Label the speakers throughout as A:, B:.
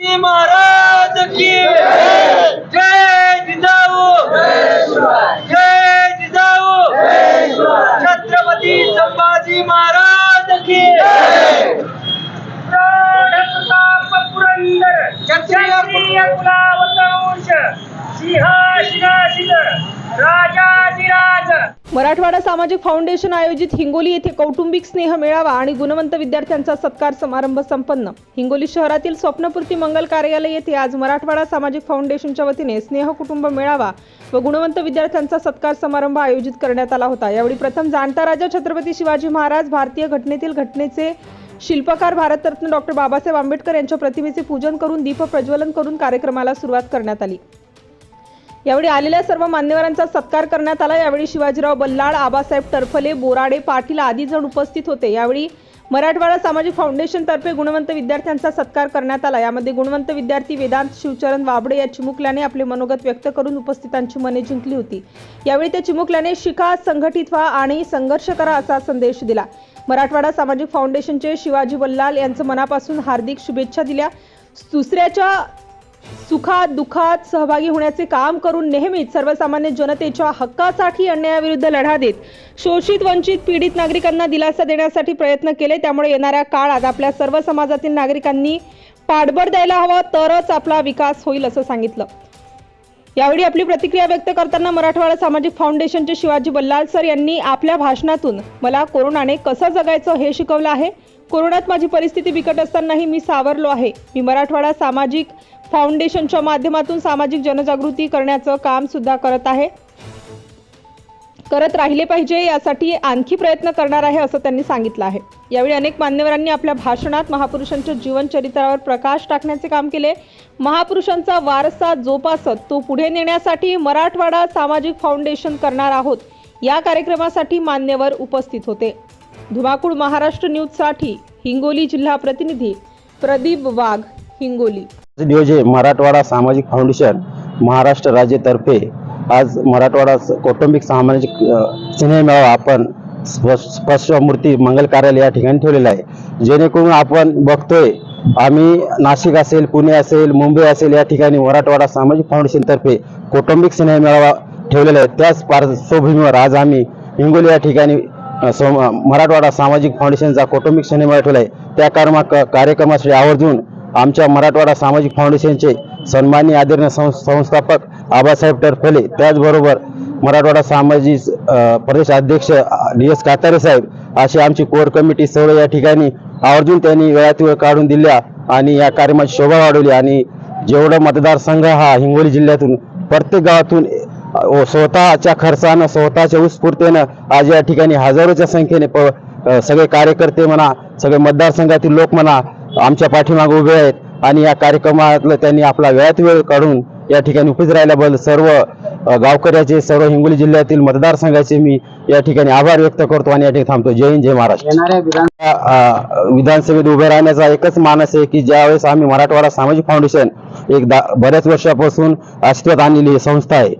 A: महाराज की जय। जिजाऊ। जय जिजाऊ। छत्रपती संभाजी महाराज की पुरंदर क्षत्रिय कुलावतंश राजा राजाधिराज
B: मराठवाडा सामाजिक फाउंडेशन आयोजित हिंगोली येथे कौटुंबिक स्नेह मेळावा आणि गुणवंत विद्यार्थ्यांचा सत्कार समारंभ संपन्न. हिंगोली शहरातील स्वप्नपूर्ती मंगल कार्यालय येथे आज मराठवाडा सामाजिक फाउंडेशनच्या वतीने स्नेह कुटुंब मेळावा व गुणवंत विद्यार्थ्यांचा सत्कार समारंभ आयोजित करण्यात आला होता. यावेळी प्रथम जाणता राजा छत्रपती शिवाजी महाराज भारतीय घटनेतील घटनेचे शिल्पकार भारतरत्न डॉक्टर बाबासाहेब आंबेडकर यांच्या प्रतिमेचे पूजन करून दीप प्रज्वलन करून कार्यक्रमाला सुरुवात करण्यात आली. यावेळी आलेल्या सर्व मान्यवरांचा सत्कार करण्यात आला. यावेळी शिवाजीराव बल्लाळ आबासाहेब टरफले बोराडे पाटील आदी जण उपस्थित होते. यावेळी मराठवाडा सामाजिक फाउंडेशनतर्फे गुणवंत विद्यार्थ्यांचा सत्कार करण्यात आला. यामध्ये गुणवंत विद्यार्थी वेदांत शिवचरण वाबडे या चिमुकल्याने आपले मनोगत व्यक्त करून उपस्थितांची मने जिंकली होती. यावेळी त्या चिमुकल्याने शिका संघटित व्हा आणि संघर्ष करा असा संदेश दिला. मराठवाडा सामाजिक फाउंडेशनचे शिवाजी बल्लाल यांचं मनापासून हार्दिक शुभेच्छा दिल्या. दुसऱ्याच्या सुखात दुःखात सहभागी होण्याचे काम करून नेहमीच सर्वसामान्य जनतेच्या हक्कासाठी अन्यायाविरुद्ध लढा देत शोषित वंचित पीडित नागरिकांना दिलासा देण्यासाठी प्रयत्न केले त्यामुळे येणाऱ्या काळात आपल्या सर्व समाजातील नागरिकांनी पाठबळ द्यायला हवं तरच आपला विकास होईल असं सांगितलं. यावेळी आपली प्रतिक्रिया व्यक्त करताना मराठवाडा सामाजिक फाउंडेशनचे शिवाजी बल्लाल सर यांनी आपल्या भाषणातून मला कोरोनाने कसं जगायचं हे शिकवलं आहे. कोरोनात माझी परिस्थिती बिकट असतानाही मी सावरलो आहे. मी मराठवाडा सामाजिक फाउंडेशनच्या माध्यमातून सामाजिक जनजागृती करण्याचं काम सुद्धा करत आहे. करत राहिले पाहिजे यासाठी आणखी प्रयत्न करणार आहे असं त्यांनी सांगितलं आहे. यावेळी अनेक मान्यवरांनी आपल्या भाषणात महापुरुषांच्या जीवनचरित्रावर प्रकाश टाकण्याचे काम केले. महापुरुषांचा वारसा जोपासत तो पुढे नेण्यासाठी मराठवाडा सामाजिक फाउंडेशन करणार आहोत. या कार्यक्रमासाठी मान्यवर उपस्थित होते. धुमाकूळ महाराष्ट्र न्यूजसाठी हिंगोली जिल्हा प्रतिनिधी प्रदीप वाघ हिंगोली.
C: नियोजे मराठवाडा सामाजिक फाउंडेशन महाराष्ट्र राज्यतर्फे आज मराठवाडा कौटुंबिक सामाजिक अ, सिनेमेळावा आपण स्प- स्पर्शमूर्ती मंगल कार्यालय या ठिकाणी ठेवलेलं आहे. जेणेकरून आपण बघतोय आम्ही नाशिक असेल पुणे असेल मुंबई असेल या ठिकाणी मराठवाडा सामाजिक फाउंडेशनतर्फे कौटुंबिक सिनेमेळावा ठेवलेला आहे. त्याच पार्श्वभूमीवर आज आम्ही हिंगोली या ठिकाणी मराठवाडा सामाजिक फाउंडेशनचा कौटुंबिक सिनेमा ठेवला आहे. त्या कर्मा कार्यक्रमासाठी आवर्जून आमच्या मराठवाडा सामाजिक फाउंडेशनचे सन्माननीय आदरणीय सं- संस्थापक आबासाहेब टरफले त्याचबरोबर मराठवाडा सामाजिक प्रदेश अध्यक्ष डी एस कातारे साहेब अशी आमची कोर कमिटी सर्व या ठिकाणी आवर्जून त्यांनी वेळात वेळ काढून दिल्या आणि या कार्यक्रमाची शोभा वाढवली. आणि जेवढा मतदारसंघ हा हिंगोली जिल्ह्यातून प्रत्येक गावातून स्वतःच्या खर्चानं स्वतःच्या उत्स्फूर्तीनं आज या ठिकाणी हजारोच्या संख्येने प सगळे कार्यकर्ते म्हणा सगळे मतदारसंघातील लोक म्हणा आमच्या पाठीमागे उभे आहेत आणि या कार्यक्रमातलं त्यांनी आपला वेळात वेळ काढून या ठिकाणी उपस्थित राहिल्याबद्दल सर्व गावकऱ्याचे सर्व हिंगोली जिल्ह्यातील मतदारसंघाचे मी या ठिकाणी आभार व्यक्त करतो आणि या ठिकाणी थांबतो. जय हिंद जय महाराष्ट्र. विधानसभेत उभे राहण्याचा एकच मानस आहे की ज्यावेळेस आम्ही मराठवाडा सामाजिक फाउंडेशन एक दा बऱ्याच वर्षापासून अस्तित्वात आणलेली संस्था आहे.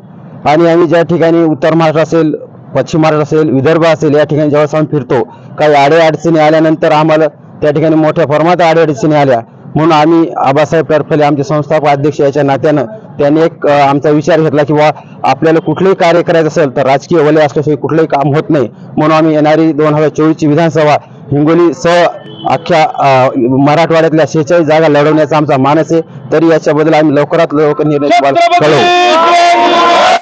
C: आणि आम्ही ज्या ठिकाणी उत्तर महाराष्ट्र असेल पश्चिम महाराष्ट्र असेल विदर्भ असेल या ठिकाणी ज्यावेळेस आम्ही फिरतो काही आडे अडचणी आल्यानंतर आम्हाला त्या ठिकाणी मोठ्या प्रमाणात आडे अडचणी आल्या. म्हणून आम्ही आबासाहेब टरफले आमचे संस्थापक अध्यक्ष याच्या नात्यानं त्यांनी एक आमचा विचार घेतला की बा आपल्याला कुठलंही कार्य करायचं असेल तर राजकीय वलय असल्याशिवाय कुठलंही काम होत नाही. म्हणून आम्ही येणारी दोन हजार चोवीसची विधानसभा हिंगोली सह अख्ख्या मराठवाड्यातल्या शेहेचाळीस जागा लढवण्याचा आमचा मानस आहे. तरी याच्याबद्दल आम्ही लवकरात लवकर निर्णय कळवू